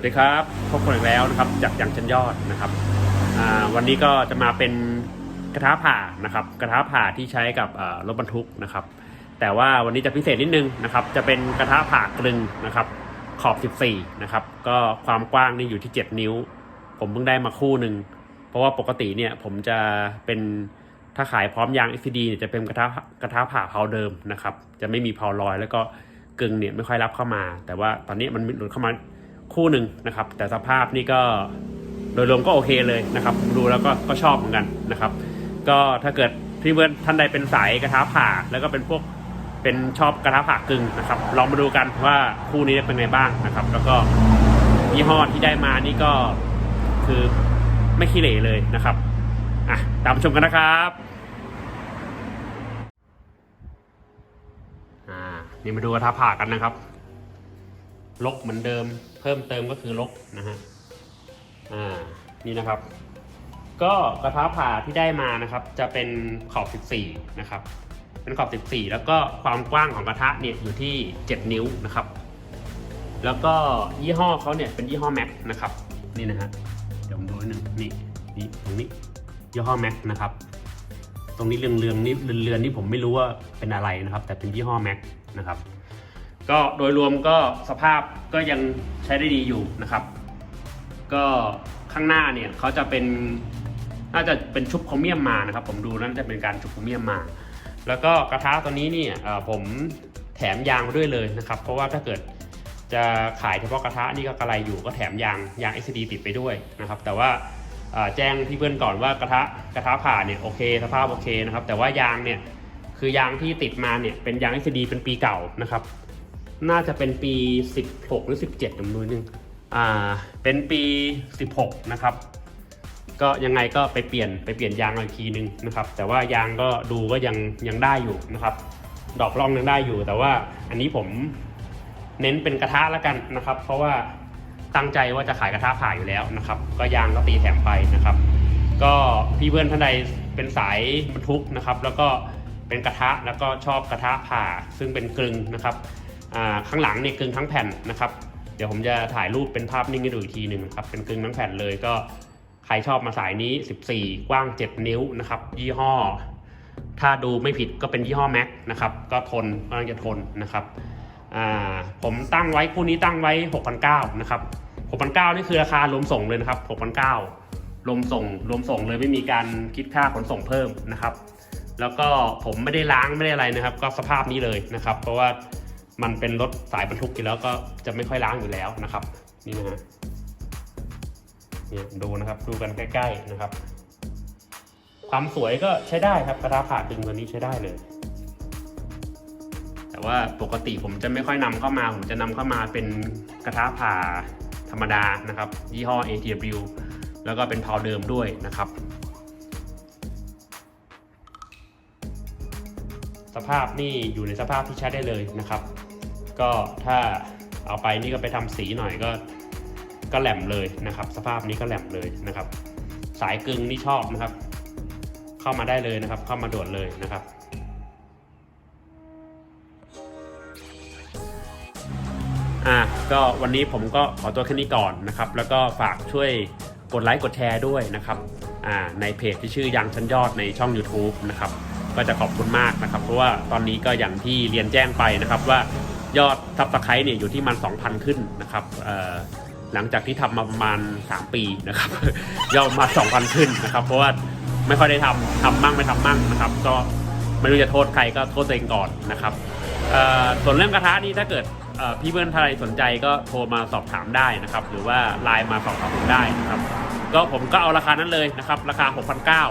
วัสดีครับพบกันอีกแล้วนะครับจากยังชั้นยอดนะครับวันนี้ก็จะมาเป็นกระทะผ่านะครับ กระทะผ่าที่ใช้กับรถบรรทุกนะครับ แต่ว่าวันนี้จะพิเศษนิดนึงนะครับ จะเป็นกระทะผ่ากลึงนะครับ ขอบ 14 นะครับ ก็ความกว้างนี่อยู่ที่ 7 นิ้ว ผมเพิ่งได้มาคู่หนึ่งเพราะว่าปกติเนี่ยผมจะเป็นถ้าขายพร้อมยาง XCD เนี่ยจะเป็นกระทะกระทะผ่าเพาเดิมนะครับ จะไม่มีเพาลอย แล้วก็กึ่งเนี่ยไม่ค่อยรับเข้ามา แต่ว่าตอนนี้มันหลุดเข้ามา คู่หนึ่งนะครับ แต่สภาพนี่ก็โดยรวมก็โอเคเลยนะครับ ดูแล้วก็ก็ชอบเหมือนกันนะครับ ก็ถ้าเกิดพี่เบิร์ดท่านใดเป็นสายกระทะผ่าแล้วก็เป็นพวกเป็นชอบกระทะผ่ากึ่งนะครับ ลองมาดูกันว่าคู่นี้เป็นไงบ้างนะครับ แล้วก็ยี่ห้อที่ได้มานี่ก็คือไม่ขี้เหร่เลยนะครับอะตามชมกันนะครับอ่านี่มาดูกระทะผ่ากันนะครับ ลกเหมือนเดิม เพิ่มเติมก็คือลกนะฮะอ่านี่นะครับ ก็กระทะผ่าที่ได้มานะครับ จะเป็นขอบ 14 นะครับ เป็นขอบ 14 แล้วก็ความกว้างของกระทะเนี่ยอยู่ที่ 7 นิ้วนะครับ แล้วก็ยี่ห้อเขาเนี่ยเป็นยี่ห้อแม็กนะครับนี่นะฮะเดี๋ยวผมดูนิดนึงนี่นี่ตรงนี้ยี่ห้อแม็กนะครับตรงนี้เรืองเรืองๆนี่เรือนๆนี่ผมไม่รู้ว่าเป็นอะไรนะครับ แต่เป็นยี่ห้อแม็กนะครับ ก็โดยรวมก็สภาพก็ยังใช้ได้ดีอยู่นะครับ ก็ข้างหน้าเนี่ยเขาจะเป็นน่าจะเป็นชุบโครเมียมมานะครับ ผมดูน่าจะเป็นการชุบโครเมียมมา แล้วก็กระทะตัวนี้เนี่ยผมแถมยางมาด้วยเลยนะครับ เพราะว่าถ้าเกิดจะขายเฉพาะกระทะนี่ก็กระไรอยู่ก็แถมยางยาง SD ติดไปด้วยนะครับ แต่ว่าแจ้งพี่เพื่อนก่อนว่ากระทะกระทะผ่าเนี่ยโอเคสภาพโอเคนะครับ แต่ว่ายางเนี่ยคือยางที่ติดมาเนี่ยเป็นยาง SD เป็นปีเก่านะครับ น่าจะเป็นปี 16 หรือ 17จำนวนหนึ่งอ่าเป็นปี 16 นะครับ ก็ยังไงก็ไปเปลี่ยนไปเปลี่ยนยางอีกทีนึงนะครับ แต่ว่ายางก็ดูก็ยังยังได้อยู่นะครับ ดอกร่องยังได้อยู่ แต่ว่าอันนี้ผมเน้นเป็นกระทะแล้วกันนะครับ เพราะว่าตั้งใจว่าจะขายกระทะผ่าอยู่แล้วนะครับ ก็ยางก็ตีแถมไปนะครับ ก็พี่เพื่อนท่านใดเป็นสายบรรทุกนะครับ แล้วก็เป็นกระทะแล้วก็ชอบกระทะผ่าซึ่งเป็นกลึงนะครับ ข้างหลังเนี่ยกึ่งทั้งแผ่นนะครับ เดี๋ยวผมจะถ่ายรูปเป็นภาพนิ่งให้ดูอีกทีหนึ่งนะครับเป็นกึ่งทั้งแผ่นเลยก็ใครชอบมาสายนี้ 14 กว้าง 7 นิ้วนะครับ ยี่ห้อ ถ้าดูไม่ผิดก็เป็นยี่ห้อแม็กนะครับ ก็ทนก็น่าจะทนนะครับผมตั้งไว้คู่นี้ตั้งไว้ 6,900นะครับ6,900นี่คือราคารวมส่งเลยนะครับ6,900รวมส่งรวมส่งเลยไม่มีการคิดค่าขนส่งเพิ่มนะครับ แล้วก็ผมไม่ได้ล้างไม่ได้อะไรนะครับ ก็สภาพนี้เลยนะครับ เพราะว่า มันเป็นรถสายบรรทุกอยู่แล้วก็จะไม่ค่อยล้างอยู่แล้วนะครับ นี่นะฮะเนี่ยดูนะครับดูกันใกล้ ๆนะครับ ความสวยก็ใช้ได้ครับกระทะผ่าดึงตัวนี้ใช้ได้เลย แต่ว่าปกติผมจะไม่ค่อยนำเข้ามา ผมจะนำเข้ามาเป็นกระทะผ่าธรรมดานะครับ ยี่ห้อ ATW แล้วก็เป็นเพาเดิมด้วยนะครับสภาพนี่อยู่ในสภาพที่ใช้ได้เลยนะครับ ก็ถ้าเอาไปนี่ก็ไปทำสีหน่อยก็ก็แหลมเลยนะครับ สภาพนี้ก็แหลมเลยนะครับ สายกึ่งนี่ชอบนะครับ เข้ามาได้เลยนะครับ เข้ามาโดดเลยนะครับอะก็วันนี้ผมก็ขอตัวแค่นี้ก่อนนะครับ แล้วก็ฝากช่วยกดไลค์กดแชร์ด้วยนะครับอ่าในเพจที่ชื่อยังชั้นยอดในช่อง YouTube นะครับ ก็จะขอบคุณมากนะครับ เพราะว่าตอนนี้ก็อย่างที่เรียนแจ้งไปนะครับว่า ยอดซับสไครต์เนี่ยอยู่ที่มัน 2,000 ขึ้นนะครับหลังจากที่ทำมาประมาณ 3 ปีนะครับยอดมา 2,000 ขึ้นนะครับ เพราะว่าไม่ค่อยได้ทำทำมั่งไม่ทำมั่งนะครับ ก็ไม่รู้จะโทษใครก็โทษตัวเองก่อนนะครับส่วนเรื่องกระทะนี่ถ้าเกิดพี่เพื่อนท่านใดสนใจก็โทรมาสอบถามได้นะครับ หรือว่าไลน์มาสอบถามผมได้นะครับ ก็ผมก็เอาราคานั้นเลยนะครับ ราคา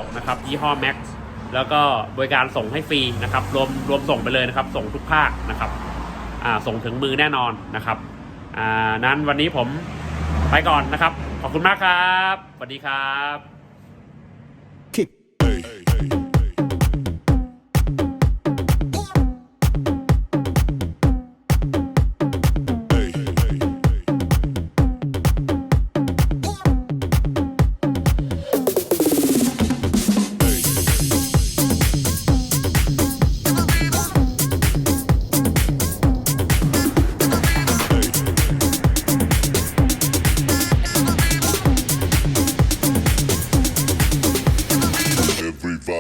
6,900นะครับยี่ห้อ Max แล้วก็บริการส่งให้ฟรีนะครับ รวมรวมส่งไปเลยนะครับ ส่งทุกภาคนะครับ ส่งถึงมือแน่นอนนะครับนั้นวันนี้ผมไปก่อนนะครับ ขอบคุณมากครับสวัสดีครับ kick.